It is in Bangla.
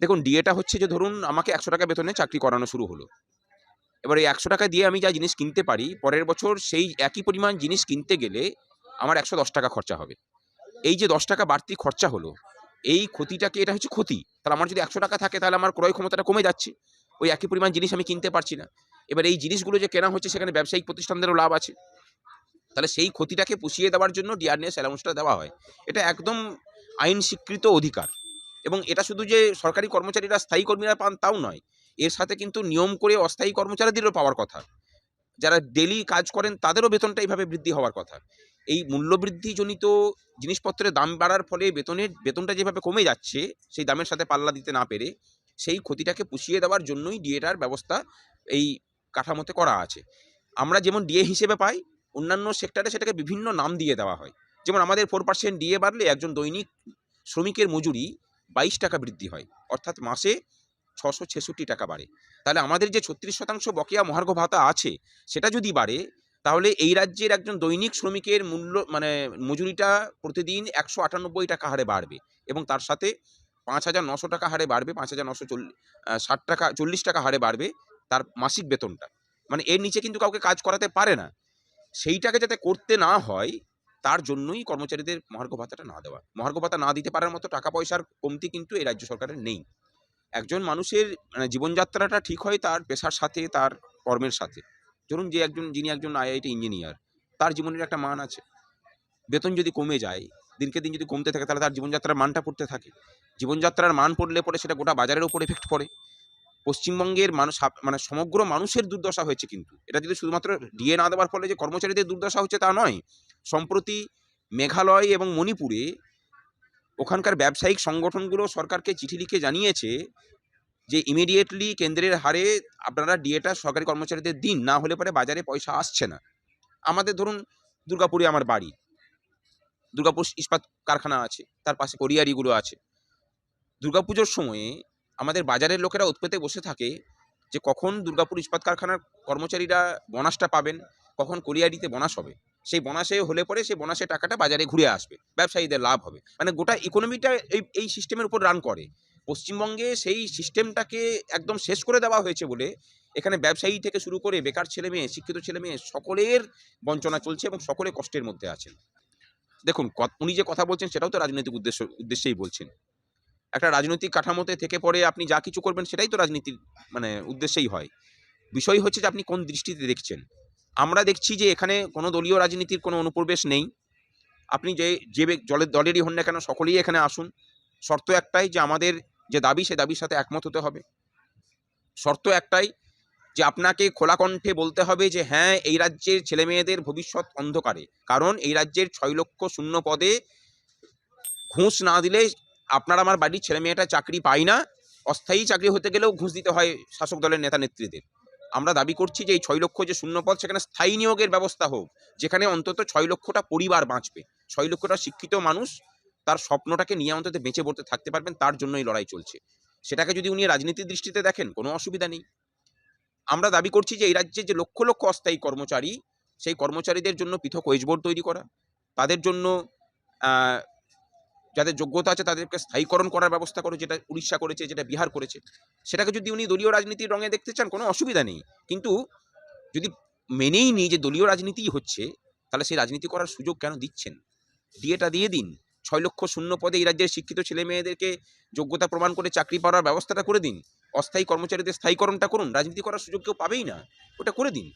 দেখুন ডিএটা হচ্ছে যে ধরুন আমাকে একশো টাকা বেতনে চাকরি করানো শুরু হলো। এবার এই একশো টাকা দিয়ে আমি যা জিনিস কিনতে পারি, পরের বছর সেই একই পরিমাণ জিনিস কিনতে গেলে আমার একশো দশ টাকা খরচা হবে। এই যে দশ টাকা বাড়তি খরচা হলো, এই ক্ষতিটাকে, এটা হচ্ছে ক্ষতি। তাহলে আমার যদি একশো টাকা থাকে, তাহলে আমার ক্রয় ক্ষমতাটা কমে যাচ্ছে। ওই একই পরিমাণ জিনিস আমি কিনতে পারছি না। এবার এই জিনিসগুলো যে কেনা হচ্ছে, সেখানে ব্যবসায়িক প্রতিষ্ঠানদেরও লাভ আছে। তাহলে সেই ক্ষতিটাকে পুষিয়ে দেওয়ার জন্য ডিআরএস অ্যালাউন্সটা দেওয়া হয়। এটা একদম আইন স্বীকৃত অধিকার। এবং এটা শুধু যে সরকারি কর্মচারীরা স্থায়ী কর্মীরা পান তাও নয়, এর সাথে কিন্তু নিয়ম করে অস্থায়ী কর্মচারীদেরও পাওয়ার কথা। যারা ডেলি কাজ করেন তাদেরও বেতনটা এইভাবে বৃদ্ধি হওয়ার কথা। এই মূল্যবৃদ্ধিজনিত জিনিসপত্রের দাম বাড়ার ফলে বেতনের, বেতনটা যেভাবে কমে যাচ্ছে, সেই দামের সাথে পাল্লা দিতে না পেরে সেই ক্ষতিটাকে পুষিয়ে দেওয়ার জন্যই ডিএটার ব্যবস্থা এই কাঠামোতে করা আছে। আমরা যেমন ডিএ হিসেবে পাই, অন্যান্য সেক্টরে সেটাকে বিভিন্ন নাম দিয়ে দেওয়া হয়। যেমন আমাদের ফোর পার্সেন্ট ডিএ বাড়লে একজন দৈনিক শ্রমিকের মজুরি বাইশ টাকা বৃদ্ধি হয়, অর্থাৎ মাসে ছশো ছেষট্টি টাকা বাড়ে। তাহলে আমাদের যে ছত্রিশ শতাংশ বকেয়া মহার্ঘ ভাতা আছে, সেটা যদি বাড়ে, তাহলে এই রাজ্যের একজন দৈনিক শ্রমিকের মূল্য মানে মজুরিটা প্রতিদিন একশো আটানব্বই টাকা হারে বাড়বে এবং তার সাথে পাঁচ হাজার নশো টাকা হারে বাড়বে, পাঁচ হাজার নশো ষাট টাকা, চল্লিশ টাকা হারে বাড়বে তার মাসিক বেতনটা। মানে এর নিচে কিন্তু কাউকে কাজ করাতে পারে না। সেইটাকে যাতে করতে না হয় তার জন্যই কর্মচারীদের মহার্ঘ ভাতাটা না দেওয়া। মহার্ঘ ভাতা না দিতে পারার মতো টাকা পয়সার কমতি কিন্তু এই রাজ্য সরকারের নেই। একজন মানুষের মানে জীবনযাত্রাটা ঠিক হয় তার পেশার সাথে, তার কর্মের সাথে। ধরুন যে একজন, যিনি একজন আইআইটি ইঞ্জিনিয়ার, তার জীবনের একটা মান আছে। বেতন যদি কমে যায়, দিনকে দিন যদি কমতে থাকে, তাহলে তার জীবনযাত্রার মানটা পড়তে থাকে। জীবনযাত্রার মান পড়লে পরে সেটা গোটা বাজারের উপর এফেক্ট পড়ে। পশ্চিমবঙ্গের মানুষ মানে সমগ্র মানুষের দুর্দশা হয়েছে কিন্তু। এটা যদি শুধুমাত্র ডিএ না দেওয়ার ফলে যে কর্মচারীদের দুর্দশা হচ্ছে তা নয় সম্প্রতি মেঘালয় এবং মণিপুরে ওখানকার ব্যবসায়িক সংগঠনগুলো সরকারকে চিঠি লিখে জানিয়েছে যে ইমিডিয়েটলি কেন্দ্রের হারে আপনারা ডিএটা সরকারি কর্মচারীদের দিন না হলে পরে বাজারে পয়সা আসছে না। আমাদের ধরুন দুর্গাপুরে আমার বাড়ি দুর্গাপুর ইস্পাত কারখানা আছে তার পাশে কোরিয়ারিগুলো আছে। দুর্গাপুজোর সময়ে আমাদের বাজারের লোকেরা উৎপেতে বসে থাকে যে কখন দুর্গাপুর ইস্পাত কারখানার কর্মচারীরা বোনাসটা পাবেন, কখন কোরিয়ারিতে বোনাস হবে। সেই বোনাসে হলে পরে সেই বোনাসের টাকাটা বাজারে ঘুরে আসবে, ব্যবসায়ীদের লাভ হবে। মানে গোটা ইকোনমিটা এই এই সিস্টেমের উপর রান করে। পশ্চিমবঙ্গে সেই সিস্টেমটাকে একদম শেষ করে দেওয়া হয়েছে বলে এখানে ব্যবসায়ী থেকে শুরু করে বেকার ছেলে মেয়ে, শিক্ষিত ছেলে মেয়ে সকলের বঞ্চনা চলছে এবং সকলে কষ্টের মধ্যে আছেন। দেখুন উনি যে কথা বলছেন সেটাও তো রাজনৈতিক উদ্দেশ্য, উদ্দেশ্যেই বলছেন। একটা রাজনৈতিক কাঠামোতে থেকে পরে আপনি যা কিছু করবেন সেটাই তো রাজনীতির মানে উদ্দেশ্যেই হয়। বিষয় হচ্ছে যে আপনি কোন দৃষ্টিতে দেখছেন। আমরা দেখছি যে এখানে কোনো দলীয় রাজনীতির কোনো অনুপ্রবেশ নেই। আপনি যে যে জলের, দলেরই হন না কেন, সকলেই এখানে আসুন। শর্ত একটাই যে আমাদের যে দাবি, সে দাবির সাথে একমত হতে হবে। শর্ত একটাই যে আপনাকে খোলা কণ্ঠে বলতে হবে যে হ্যাঁ এই রাজ্যের ছেলে মেয়েদের ভবিষ্যৎ অন্ধকারে। কারণ এই রাজ্যের ছয় লক্ষ শূন্য পদে ঘুষ না দিলে আপনার আমার বাড়ির ছেলে মেয়েটা চাকরি পায় না, অস্থায়ী চাকরি হতে গেলেও ঘুষ দিতে হয় শাসক দলের নেতা নেত্রীদের। আমরা দাবি করছি যে এই ছয় লক্ষ যে শূন্য পদ সেখানে স্থায়ী নিয়োগের ব্যবস্থা হোক, যেখানে অন্তত ছয় লক্ষটা পরিবার বাঁচবে। ছয় লক্ষটা শিক্ষিত মানুষ তার স্বপ্নটাকে নিয়ে অন্তত বেঁচে পড়তে থাকতে পারবেন, তার জন্যই লড়াই চলছে। সেটাকে যদি উনি রাজনীতির দৃষ্টিতে দেখেন, কোনো অসুবিধা নেই। আমরা দাবি করছি যে এই রাজ্যে যে লক্ষ লক্ষ অস্থায়ী কর্মচারী, সেই কর্মচারীদের জন্য পৃথক ওয়েজ বোর্ড তৈরি করা, তাদের জন্য যাদের যোগ্যতা আছে তাদেরকে স্থায়ীকরণ করার ব্যবস্থা করে যেটা উড়িষ্যা করেছে, যেটা বিহার করেছে, সেটাকে যদি উনি দলীয় রাজনীতির রঙে দেখতে চান, কোনো অসুবিধা নেই। কিন্তু যদি মেনেই নিই যে দলীয় রাজনীতিই হচ্ছে, তাহলে সেই রাজনীতি করার সুযোগ কেন দিচ্ছেন? ডিএটা দিয়ে দিন। ছয় লক্ষ শূন্য পদে এই রাজ্যের শিক্ষিত ছেলে মেয়েদেরকে যোগ্যতা প্রমাণ করে চাকরি পাওয়ার ব্যবস্থাটা করে দিন। অস্থায়ী কর্মচারীদের স্থায়ীকরণটা করুন। রাজনীতি করার সুযোগ কেউ পাবেই না। ওটা করে দিন।